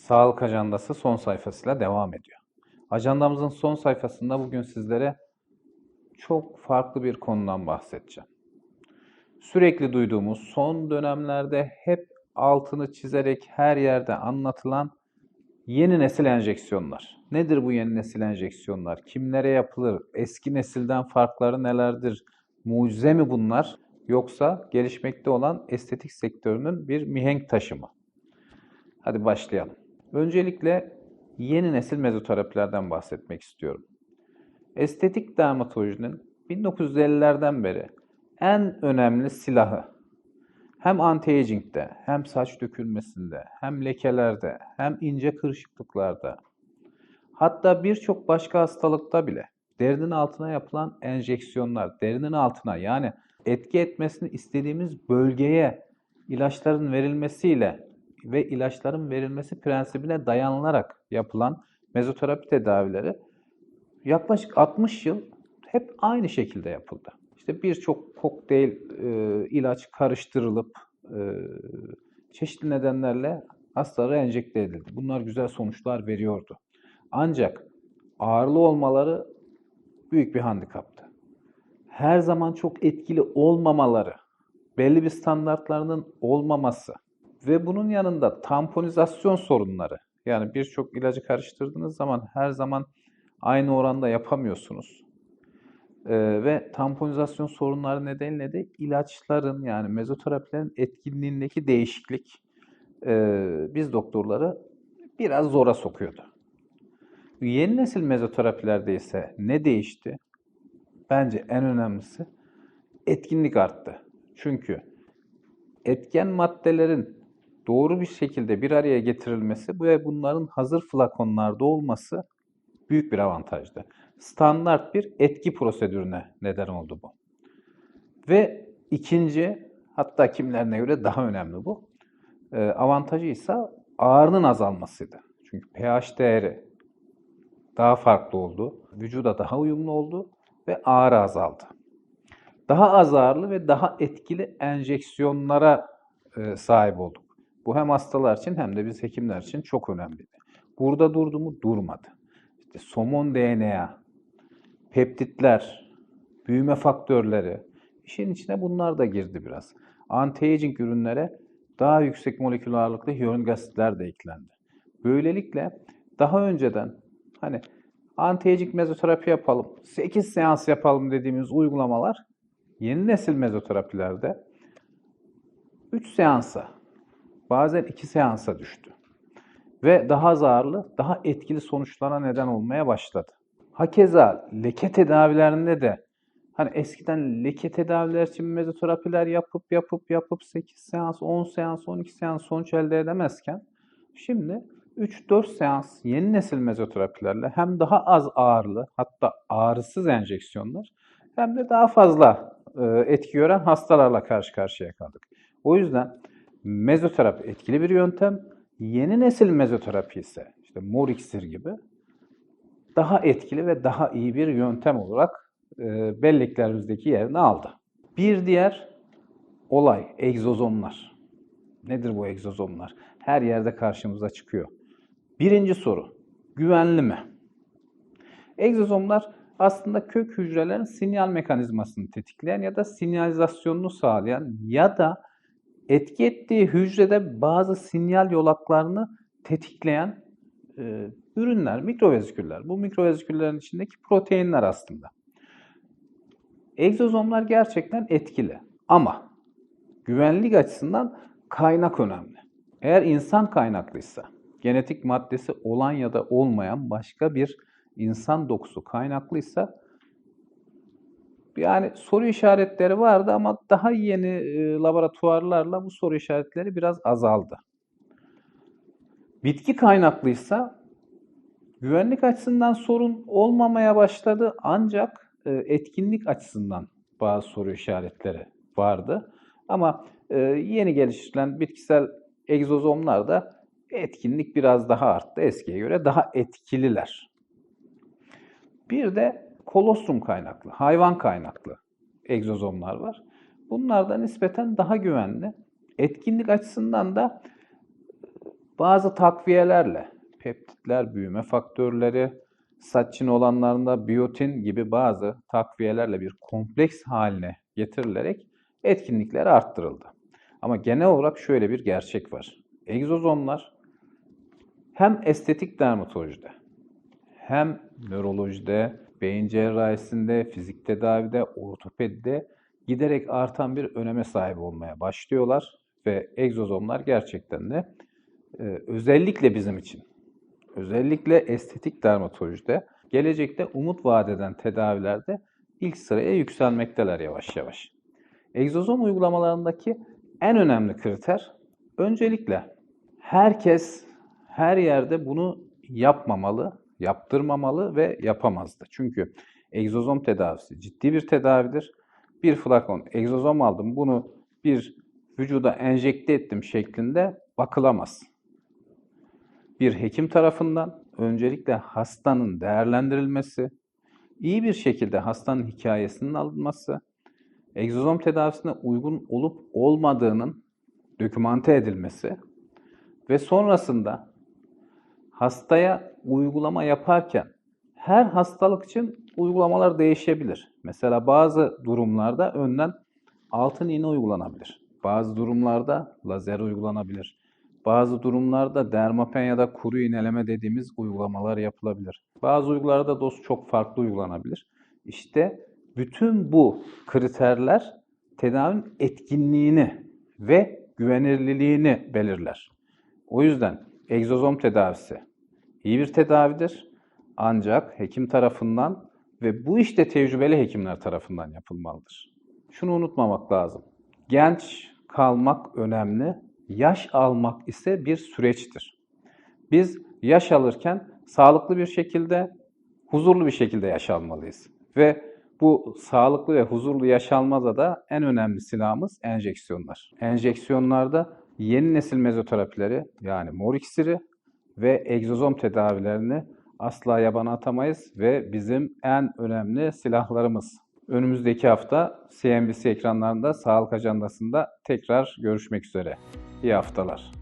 Sağlık Ajandası son sayfasıyla devam ediyor. Ajandamızın son sayfasında bugün sizlere çok farklı bir konudan bahsedeceğim. Sürekli duyduğumuz son dönemlerde hep altını çizerek her yerde anlatılan yeni nesil enjeksiyonlar. Nedir bu yeni nesil enjeksiyonlar? Kimlere yapılır? Eski nesilden farkları nelerdir? Mucize mi bunlar? Yoksa gelişmekte olan estetik sektörünün bir mihenk taşı mı? Hadi başlayalım. Öncelikle yeni nesil mezoterapilerden bahsetmek istiyorum. Estetik dermatolojinin 1950'lerden beri en önemli silahı hem anti-aging'de, hem saç dökülmesinde, hem lekelerde, hem ince kırışıklıklarda, hatta birçok başka hastalıkta bile derinin altına yapılan enjeksiyonlar, derinin altına yani etki etmesini istediğimiz bölgeye ilaçların verilmesiyle ve ilaçların verilmesi prensibine dayanılarak yapılan mezoterapi tedavileri yaklaşık 60 yıl hep aynı şekilde yapıldı. İşte birçok kokteyl e, ilaç karıştırılıp e, çeşitli nedenlerle hastalara enjekte edildi. Bunlar güzel sonuçlar veriyordu. Ancak ağırlı olmaları büyük bir handikaptı. Her zaman çok etkili olmamaları, belli bir standartlarının olmaması ve bunun yanında tamponizasyon sorunları. Yani birçok ilacı karıştırdığınız zaman her zaman aynı oranda yapamıyorsunuz. Ee, ve tamponizasyon sorunları nedeniyle de ilaçların yani mezoterapilerin etkinliğindeki değişiklik e, biz doktorları biraz zora sokuyordu. Yeni nesil mezoterapilerde ise ne değişti? Bence en önemlisi etkinlik arttı. Çünkü etken maddelerin doğru bir şekilde bir araya getirilmesi ve bunların hazır flakonlarda olması büyük bir avantajdı. Standart bir etki prosedürüne neden oldu bu. Ve ikinci, hatta kimlerine göre daha önemli bu, e, avantajı ise ağrının azalmasıydı. Çünkü pH değeri daha farklı oldu, vücuda daha uyumlu oldu ve ağrı azaldı. Daha az ağırlı ve daha etkili enjeksiyonlara e, sahip olduk. Bu hem hastalar için hem de biz hekimler için çok önemliydi. Burada durdu mu? Durmadı. İşte somon DNA, peptitler, büyüme faktörleri, işin içine bunlar da girdi biraz. Anti-aging ürünlere daha yüksek molekül ağırlıklı hyaluronik asitler de eklendi. Böylelikle daha önceden hani anti-aging mezoterapi yapalım, 8 seans yapalım dediğimiz uygulamalar yeni nesil mezoterapilerde 3 seansa, bazen 2 seansa düştü. Ve daha zararlı, daha etkili sonuçlara neden olmaya başladı. Hakeza leke tedavilerinde de hani eskiden leke tedaviler için mezoterapiler yapıp yapıp yapıp 8 seans, 10 seans, 12 seans sonuç elde edemezken şimdi 3-4 seans yeni nesil mezoterapilerle hem daha az ağırlı hatta ağrısız enjeksiyonlar hem de daha fazla etki gören hastalarla karşı karşıya kaldık. O yüzden mezoterapi etkili bir yöntem. Yeni nesil mezoterapi ise işte mor iksir gibi daha etkili ve daha iyi bir yöntem olarak e, belleklerimizdeki yerini aldı. Bir diğer olay egzozomlar. Nedir bu egzozomlar? Her yerde karşımıza çıkıyor. Birinci soru, güvenli mi? Egzozomlar aslında kök hücrelerin sinyal mekanizmasını tetikleyen ya da sinyalizasyonunu sağlayan ya da etki ettiği hücrede bazı sinyal yolaklarını tetikleyen e, ürünler, mikroveziküller. Bu mikroveziküllerin içindeki proteinler aslında. Egzozomlar gerçekten etkili ama güvenlik açısından kaynak önemli. Eğer insan kaynaklıysa, genetik maddesi olan ya da olmayan başka bir insan dokusu kaynaklıysa yani soru işaretleri vardı ama daha yeni e, laboratuvarlarla bu soru işaretleri biraz azaldı. Bitki kaynaklıysa güvenlik açısından sorun olmamaya başladı ancak e, etkinlik açısından bazı soru işaretleri vardı. Ama e, yeni geliştirilen bitkisel egzozomlarda etkinlik biraz daha arttı eskiye göre daha etkililer. Bir de kolostrum kaynaklı, hayvan kaynaklı egzozomlar var. Bunlar da nispeten daha güvenli. Etkinlik açısından da bazı takviyelerle, peptitler, büyüme faktörleri, saçın olanlarında biyotin gibi bazı takviyelerle bir kompleks haline getirilerek etkinlikleri arttırıldı. Ama genel olarak şöyle bir gerçek var. Egzozomlar hem estetik dermatolojide hem nörolojide, beyin cerrahisinde, fizik tedavide, ortopedide giderek artan bir öneme sahip olmaya başlıyorlar ve egzozomlar gerçekten de e, özellikle bizim için, özellikle estetik dermatolojide gelecekte umut vadeden tedavilerde ilk sıraya yükselmekteler yavaş yavaş. Egzozom uygulamalarındaki en önemli kriter öncelikle herkes her yerde bunu yapmamalı, yaptırmamalı ve yapamazdı. Çünkü egzozom tedavisi ciddi bir tedavidir. Bir flakon egzozom aldım, bunu bir vücuda enjekte ettim şeklinde bakılamaz. Bir hekim tarafından öncelikle hastanın değerlendirilmesi, iyi bir şekilde hastanın hikayesinin alınması, egzozom tedavisine uygun olup olmadığının dokümante edilmesi ve sonrasında hastaya uygulama yaparken her hastalık için uygulamalar değişebilir. Mesela bazı durumlarda önden altın iğne uygulanabilir. Bazı durumlarda lazer uygulanabilir. Bazı durumlarda dermapen ya da kuru iğneleme dediğimiz uygulamalar yapılabilir. Bazı uygularda doz çok farklı uygulanabilir. İşte bütün bu kriterler tedavinin etkinliğini ve güvenilirliğini belirler. O yüzden egzozom tedavisi iyi bir tedavidir. Ancak hekim tarafından ve bu işte tecrübeli hekimler tarafından yapılmalıdır. Şunu unutmamak lazım. Genç kalmak önemli, yaş almak ise bir süreçtir. Biz yaş alırken sağlıklı bir şekilde, huzurlu bir şekilde yaş almalıyız. Ve bu sağlıklı ve huzurlu yaşalmada da en önemli silahımız enjeksiyonlar. Enjeksiyonlarda yeni nesil mezoterapileri yani mor iksiri ve egzozom tedavilerini asla yabana atamayız ve bizim en önemli silahlarımız. Önümüzdeki hafta CNBC ekranlarında Sağlık Ajandası'nda tekrar görüşmek üzere. İyi haftalar.